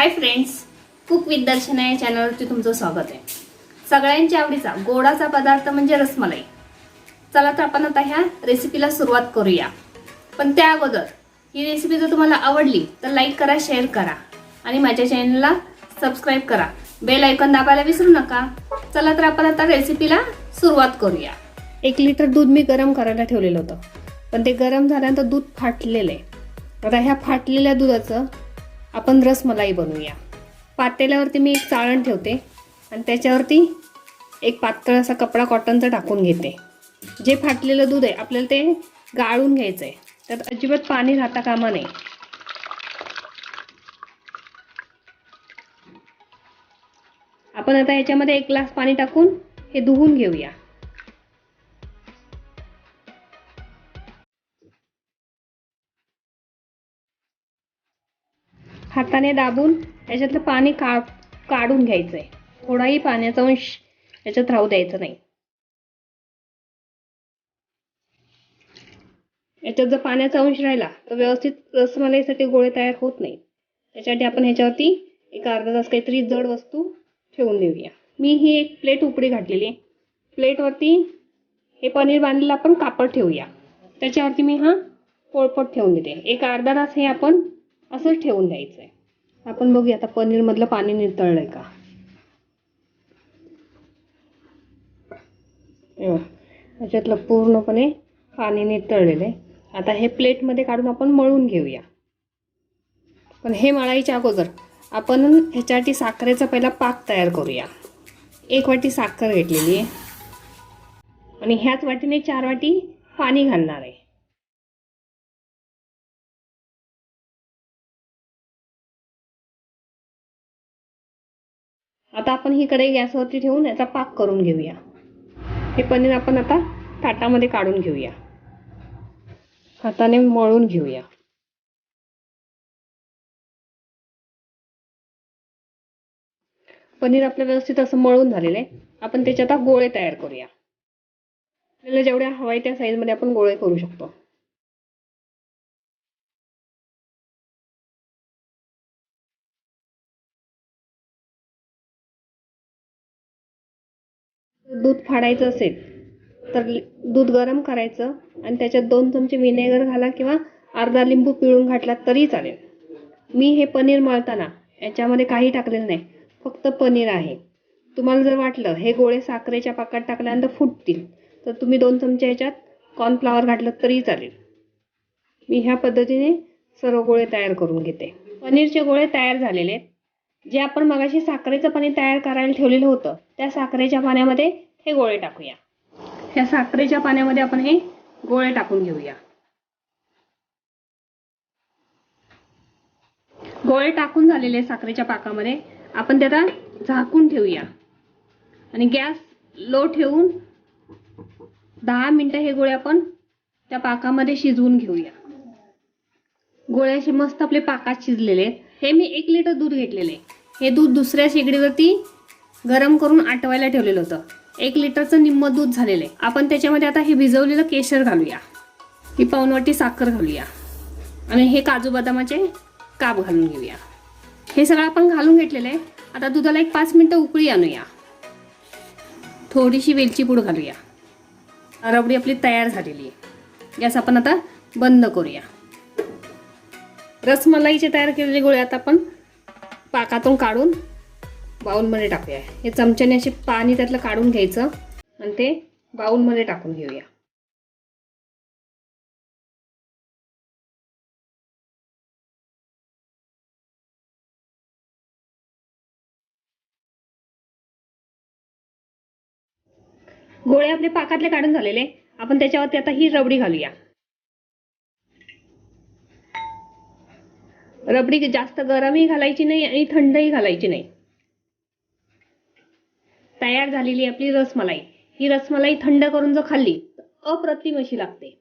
Hi friends cook with Darshana या चॅनलवरती तुमचं स्वागत आहे. सगळ्यांच्या आवडीचा गोडाचा पदार्थ म्हणजे रसमलाई. चला तर आपण आता ह्या रेसिपीला सुरुवात करूया. पण त्या अगोदर ही रेसिपी जर तुम्हाला आवडली तर लाईक करा शेअर करा. आणि माझ्या चॅनलला सबस्क्राईब करा. बेल ऐकून दाबायला विसरू नका. चला तर आपण आता रेसिपीला सुरुवात करूया. एक लिटर दूध मी गरम करायला ठेवलेलं होतं. पण ते गरम झाल्यानंतर दूध फाटलेलं आहे. आता ह्या फाटलेल्या दुधाचं आपण रसमलाई बनवूया. पातेल्यावरती मी एक चाळण ठेवते आणि त्याच्यावरती एक पातळ असा कपडा कॉटनचा टाकून घेते. जे फाटलेलं दूध आहे आपल्याला ते गाळून घ्यायचं आहे त्यात अजिबात पाणी राहता कामा नये. आपण आता याच्यामध्ये एक ग्लास पाणी टाकून हे धुवून घेऊया. हाताने दाबून याच्यातलं पाणी का काढून घ्यायचं आहे थोडाही पाण्याचा अंश याच्यात राहू द्यायचा नाही. याच्यात जर पाण्याचा अंश राहिला तर व्यवस्थित रसमलाईसाठी गोळे तयार होत नाही त्याच्यासाठी आपण ह्याच्यावरती एक अर्धा तास काहीतरी जड वस्तू ठेवून देऊया. मी ही एक प्लेट उपडी घातलेली आहे. प्लेटवरती हे पनीर बांधलेलं आपण कापड ठेवूया. त्याच्यावरती मी हा पोळपट ठेवून देते. एक अर्धा तास हे आपण असंच ठेवून द्यायचं आहे आपण बघूया आता पनीरमधलं पाणी नितळलंय का? याच्यातलं पूर्णपणे पाणी नितळलेलं आहे. आता हे प्लेटमध्ये काढून आपण मळून घेऊया. पण हे मळायच्या अगोदर आपण ह्याच्यासाठी साखरेचा पहिला पाक तयार करूया. एक वाटी साखर घेतलेली आहे. आणि ह्याच वाटीने चार वाटी पाणी घालणार आहे. आता आपण ही कढई गॅसवरती ठेवून याचा पाक करून घेऊया. हे पनीर आपण आता ताटामध्ये काढून घेऊया. हाताने मळून घेऊया. पनीर आपलं व्यवस्थित असं मळून झालेलं आहे. आपण त्याचे आता गोळे तयार करूया. आपल्याला जेवढ्या हवाय त्या साईजमध्ये आपण गोळे करू शकतो. दूध फाडायचं असेल तर दूध गरम करायचं आणि त्याच्यात दोन चमचे विनेगर घाला किंवा अर्धा लिंबू पिळून घातला तरी चालेल. मी हे पनीर मळताना याच्यामध्ये काही टाकलेलं नाही फक्त पनीर आहे. तुम्हाला जर वाटलं हे गोळे साखरेच्या पाकात टाकल्यानंतर फुटतील तर तुम्ही दोन चमचे याच्यात कॉर्नफ्लॉवर घातलं तरी चालेल. मी ह्या पद्धतीने सर्व गोळे तयार करून घेते. पनीरचे गोळे तयार झालेले आहेत. जे आपण मगाशी साखरेचं पाणी तयार करायला ठेवलेलं होतं त्या साखरेच्या पाण्यामध्ये हे गोळे टाकूया. ह्या साखरेच्या पाण्यामध्ये आपण हे गोळे टाकून घेऊया. गोळे टाकून झालेले साखरेच्या पाकामध्ये आपण त्याला झाकून ठेवूया. आणि गॅस लो ठेवून दहा मिनिटं हे गोळे आपण त्या पाकामध्ये शिजवून घेऊया. गोळे असे मस्त आपले पाकात शिजलेले आहेत. हे मी एक लिटर दूध घेतलेले हे दूध दुसऱ्या शेगडीवरती गरम करून आटवायला ठेवलेलं होतं. एक लिटरचं निम्म दूध झालेलं आहे. आपण त्याच्यामध्ये आता हे भिजवलेलं केशर घालूया. ही पाऊनवाटी साखर घालूया. आणि हे काजू बदामाचे काप घालून घेऊया. हे सगळं आपण घालून घेतलेलं आहे. आता दुधाला एक पाच मिनटं उकळी आणूया. थोडीशी वेलची पूड घालूया. रबडी आपली तयार झालेली आहे. गॅस आपण आता बंद करूया. रसमलाईचे तयार केलेले गोळे आता आपण पाकातून काढून बाऊलमध्ये टाकूया. हे चमच्याने असे पाणी त्यातलं काढून घ्यायचं आणि ते बाऊलमध्ये टाकून घेऊया. गोळे आपले पाकातले काढून झालेले. आपण त्याच्यावरती आता ही रबडी घालूया. रबडी जास्त गरमही घालायची नाही आणि थंडही घालायची नाही. तयार झालेली आपली रसमलाई. ही रसमलाई थंड करून जर खाल्ली तर अप्रतिम अशी लागते.